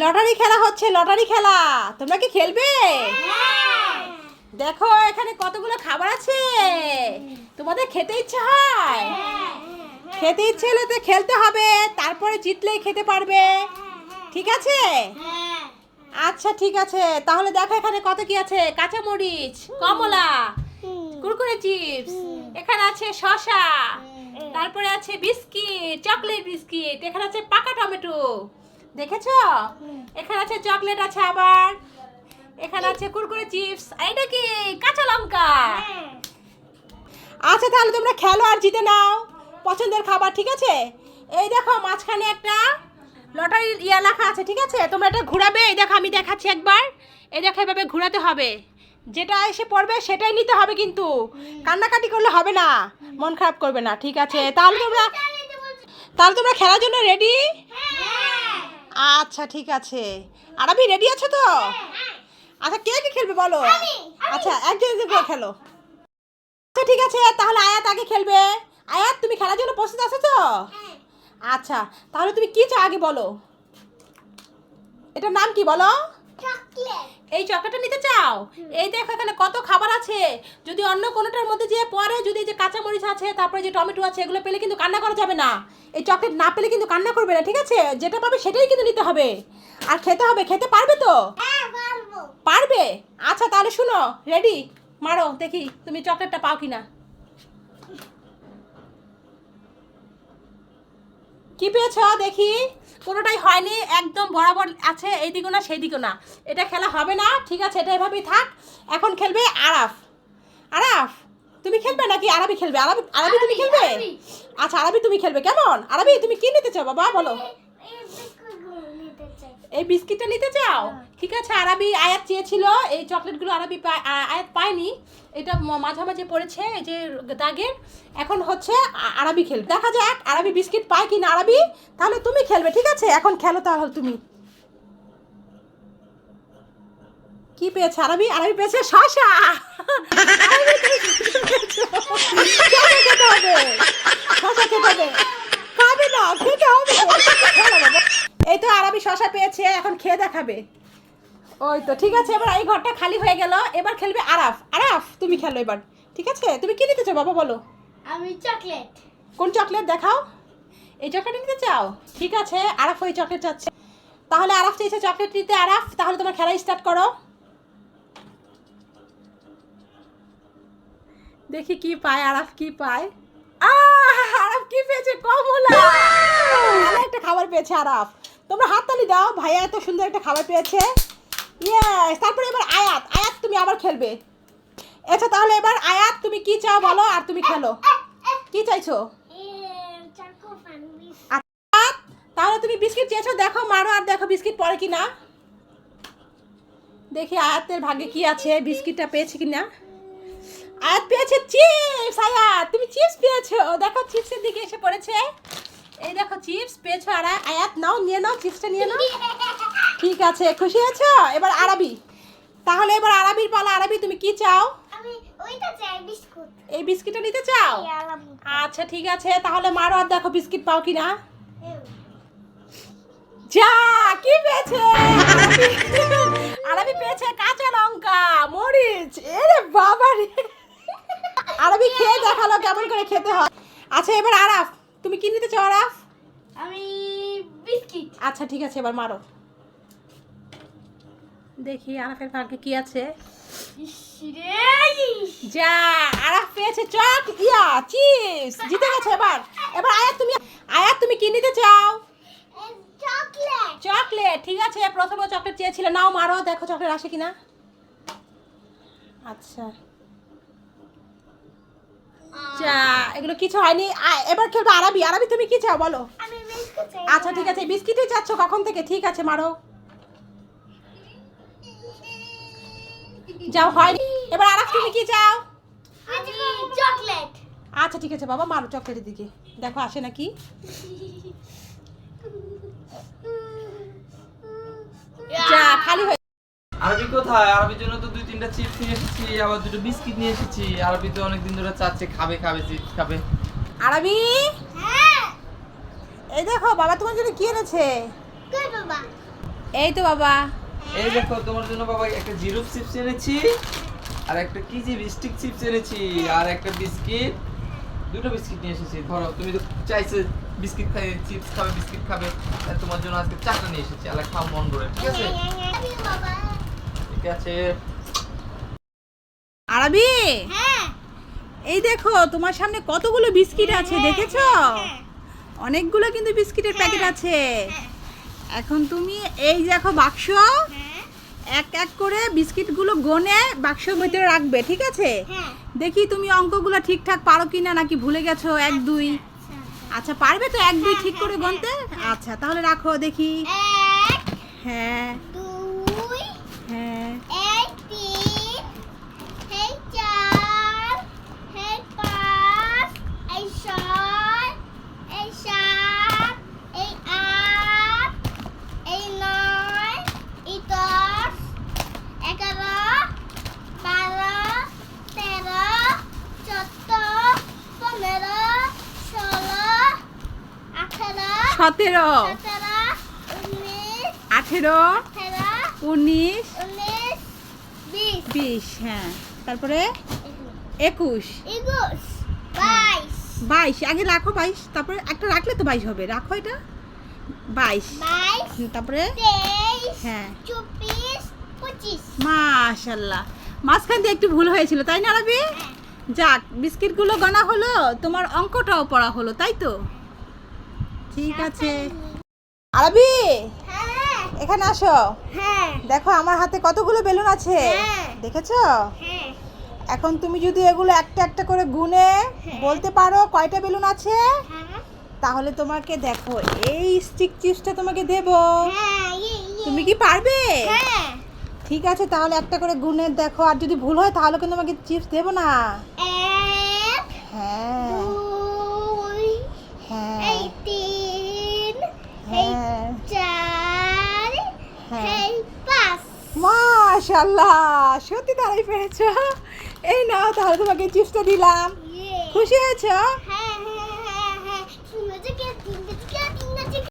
Lottery খেলা হচ্ছে lottery খেলা। তোমরা কি খেলবে? দেখো এখানে কতগুলো খাবার আছে। তোমাদের খেতে ইচ্ছে হয়? খেতে ইচ্ছে হলে তো খেলতে হবে তারপরে জিতলেই খেতে পারবে। ঠিক আছে? আচ্ছা ঠিক আছে। তাহলে দেখো এখানে কত কি আছে? কাঁচামরিচ কমলা কুরকুরে চিপস এখানে আছে শসা তারপরে আছে বিস্কিট চকলেট বিস্কিট এখানে আছে পাকা টমেটো। দেখেছ? এখানে আছে চকলেট আছে আবার। এখানে আছে কুরকুরে চিপস। এটা কি? কাঁচা লঙ্কা। আচ্ছা তাহলে তোমরা খেলো আর জিতে নাও। পছন্দের খাবার ঠিক আছে? এই দেখো মাঝখানে একটা লটারি ইয়া লেখা আছে ঠিক আছে? তোমরা এটা ঘোরাবে। এই দেখো আমি দেখাচ্ছি একবার। এই দেখো এভাবে ঘোরাতে হবে। যেটা এসে পড়বে সেটাই নিতে হবে কিন্তু। কান্নাকাটি করলে হবে না। মন খারাপ করবে না ঠিক আছে? তাহলে তোমরা তাহলে তোমরা খেলার জন্য রেডি আচ্ছা ঠিক আছে। আরবি রেডি আছো তো? আচ্ছা কে কে খেলবে বলো? আচ্ছা একজন একজন করে খেলো। আচ্ছা ঠিক আছে তাহলে আয়াত আগে খেলবে। আয়াত তুমি খেলার জন্য প্রস্তুত আছো তো? আচ্ছা তাহলে তুমি কি চাও আগে বলো? এটার নাম কি বলো? এই চকলেটটা নিতে চাও? এই দেখো এখানে কত খাবার আছে। যদি অন্য কোনোটার মধ্যে যে পরে যদি যে কাঁচামরিচ আছে তারপরে যে টমেটো আছে এগুলো পেলে কিন্তু কান্না করা যাবে না। এই চকলেট না পেলে কিন্তু কান্না করবে না ঠিক আছে? যেটা পাবে সেটাই কিন্তু নিতে হবে। আর খেতে হবে খেতে পারবে তো? পারবে। আচ্ছা তাহলে শুনো রেডি মারো দেখি তুমি চকলেটটা পাও কিনা। কি পেয়েছ? দেখি। কোনোটাই হয়নি একদম বরাবর আছে এই দিকও না সেই দিকও না। এটা খেলা হবে না ঠিক আছে এটা এভাবেই থাক। এখন খেলবে আরাফ। আরাফ তুমি খেলবে নাকি আরবি খেলবে আরবি আরবি তুমি খেলবে আচ্ছা আরবি তুমি খেলবে কেমন আরবি তুমি কি নিতে চাও বাবা বলো এই বিস্কিটটা নিতে চাও ঠিক আছে আরবি আয়াত চেয়েছিল এই চকলেটগুলো আরবি পায়- আয়াত পায়নি এটা মাঝামাঝি পড়েছে এই যে দাগের এখন হচ্ছে আরবি খেলবে দেখা যাক আরবি বিস্কিট পায় কি না আরবি তাহলে তুমি খেলবে ঠিক আছে এখন খেলো তাহলে তুমি কি পেয়েছে? আরবি আরবি পেয়েছে শশা! আরবি তুমি শসা পেয়েছ। খেতে হবে। শসা খেতে হবে। খাবে না খেতে হবে। এই তো আরবি শশা পেয়েছে এখন খেয়ে দেখাবে। ওই তো ঠিক আছে এবার এই ঘরটা খালি হয়ে গেল। এবার খেলবে আরাফ। আরাফ তুমি খেলো এবার। ঠিক আছে? তুমি কি নিতে চাও বাবা বলো। আমি চকলেট। কোন চকলেট দেখাও? এই চকলেট নিতে চাও? ঠিক আছে আরাফ ওই চকলেট চাচ্ছে। তাহলে আরাফ চাইছে চকলেট নিতে। আরাফ তাহলে তোমার খেলা স্টার্ট করো। দেখি কি পায়, আরাফ কি পায়। আরাফ কি পেয়েছে? কমলা। একটা খাবার পেয়েছে আরাফ। তোমরা হাততালি দাও, ভাইয়া এত সুন্দর একটা খাবার পেয়েছে। ইয়েস তারপরে এবার আয়াত। আয়াত, তুমি আবার খেলবে। আচ্ছা তাহলে এবার আয়াত, তুমি কি চাও বলো, আর তুমি খেলো। কি চাইছো? তাহলে তুমি বিস্কিট চেয়েছো? দেখো, মারো আর দেখো বিস্কিট পড়ে কিনা। দেখি আয়াতের ভাগে কি আছে, বিস্কিটটা পেয়েছে কিনা। আয়াত পেয়েছে চিপস আয়াত। তুমি চিপস পেয়েছ? দেখো চিপসের দিকে এসে পড়েছে। এই দেখো চিপস পেয়েছ আর আয়াত। নাও নিয়ে নাও চিপসটা নিয়ে নাও। ঠিক আছে খুশি আছো এবার আরবি। তাহলে এবার আরবির পালা। আরবি তুমি কি চাও? এই বিস্কিটটা নিতে চাও? আচ্ছা ঠিক আছে। তাহলে মারো আর দেখো বিস্কিট পাও কিনা। যা কি পেয়েছে? আরবি পেয়েছে কাঁচা লঙ্কা মরিচ। এরে বাবা রে আরবি খেয়ে দেখাল কেমন করে খেতে হয়। আচ্ছা এবার আরাফ তুমি কি নিতে চাও আরাফ? আমি বিস্কিট। আচ্ছা ঠিক আছে এবার মারো। দেখি আরাফের ভাগ্যে কি আছে। যা আরাফ পেয়েছে চক ইয়া চিপস। জিতে গেছে এবার। এবার আয়াত তুমি আয়াত তুমি কি নিতে চাও? চকলেট। চকলেট ঠিক আছে প্রথমে চকলেট চেয়েছিলে। নাও মারো দেখো চকলেট আসে কিনা। আচ্ছা। যা এগুলো কিছু হয়নি। এবার খেলবে আরবি। আরবি তুমি কি চাও? বলো। আচ্ছা ঠিক আছে। বিস্কিটই চাচ্ছ কখন থেকে? ঠিক আছে মারো। যাও হয়নি। এবার আরাফ তুমি কি চাও? চকলেট। আচ্ছা ঠিক আছে বাবা মারো চকলেটের দিকে। দেখো আসে নাকি? যা খালি হয়ে আরবি কোথায়? আরবির জন্য তো দুই তিনটা চিপস নিয়ে এসেছি আবার দুটো বিস্কিট নিয়ে এসেছি। আরবি তো অনেকদিন ধরে চাচ্ছে খাবে খাবে চিপস খাবে। আরবি? হ্যাঁ। এই দেখো বাবা তোমার জন্য কি এনেছে? কই বাবা? এই তো বাবা। এই দেখো তোমার জন্য বাবা একটা জিরো চিপস এনেছি আর একটা কি স্টিক চিপস এনেছি আর একটা বিস্কিট। দুটো বিস্কিট নিয়ে এসেছি। ধরো তুমি তো চাইছো বিস্কিট খাই চিপস খাবে বিস্কিট খাবে তাই তোমার জন্য আজকে চারটা নিয়ে এসেছি আলা খাও মন করে ঠিক আছে? বাবা। ঠিক আছে। আরবি? হ্যাঁ। এই দেখো তোমার সামনে কতগুলো বিস্কিট আছে দেখেছ? অনেকগুলো কিন্তু বিস্কিটের প্যাকেট আছে। এখন তুমি এই দেখো বাক্স। হ্যাঁ। এক এক করে বিস্কিটগুলো গনে বাক্সের ভিতরে রাখবে ঠিক আছে? হ্যাঁ। দেখি তুমি অঙ্কগুলো ঠিকঠাক পারো কিনা নাকি ভুলে গেছো? এক দুই। আচ্ছা পারবে তো এক দুই ঠিক করে গনতে? আচ্ছা তাহলে রাখো দেখি। হ্যাঁ দুই হ্যাঁ এই তিন এই চার এই পাঁচ এই ছয় এই সাত এই আট এই নয় এই দশ এগারো বারো তেরো চোদ্দ পনেরো ষোলো আঠারো সতেরো। আঠেরো। উনিশ। বিশ হ্যাঁ। তারপরে একুশ। বাইশ। আগে রাখো বাইশ তারপরে একটা রাখলে তো বাইশ হবে। রাখো এটা। বাইশ। তারপরে? হ্যাঁ। মাশাল্লাহ। মাঝখান দিয়ে একটু ভুল হয়েছিল তাই না রবি? যাক বিস্কিটগুলো গনা হলো তোমার অঙ্কটাও পড়া হলো তাই তো? ঠিক আছে। আরবি? হ্যাঁ। এখানে আসো। হ্যাঁ। দেখো আমার হাতে কতগুলো বেলুন আছে। হ্যাঁ। দেখেছ? হ্যাঁ। এখন তুমি যদি এগুলো একটা একটা করে গুনে বলতে পারো কয়টা বেলুন আছে? হ্যাঁ। তাহলে তোমাকে দেখো এই স্টিক চিপসটা তোমাকে দেব। হ্যাঁ ইয়ে, ইয়ে। তুমি কি পারবে? হ্যাঁ। ঠিক আছে তাহলে একটা করে গুনে দেখো। আর যদি ভুল হয় তাহলে কিন্তু তোমাকে চিপস দেবো না এক হ্যাঁ দুই হ্যাঁ এই তিন এই হ্যাঁ চার হ্যাঁ। এই পাঁচ মাশাল্লাহ সত্যি তারাই পেরেছ। এই নাও তাহলে তোমাকে চিপসটা দিলাম। খুশি হয়েছ? হ্যাঁ।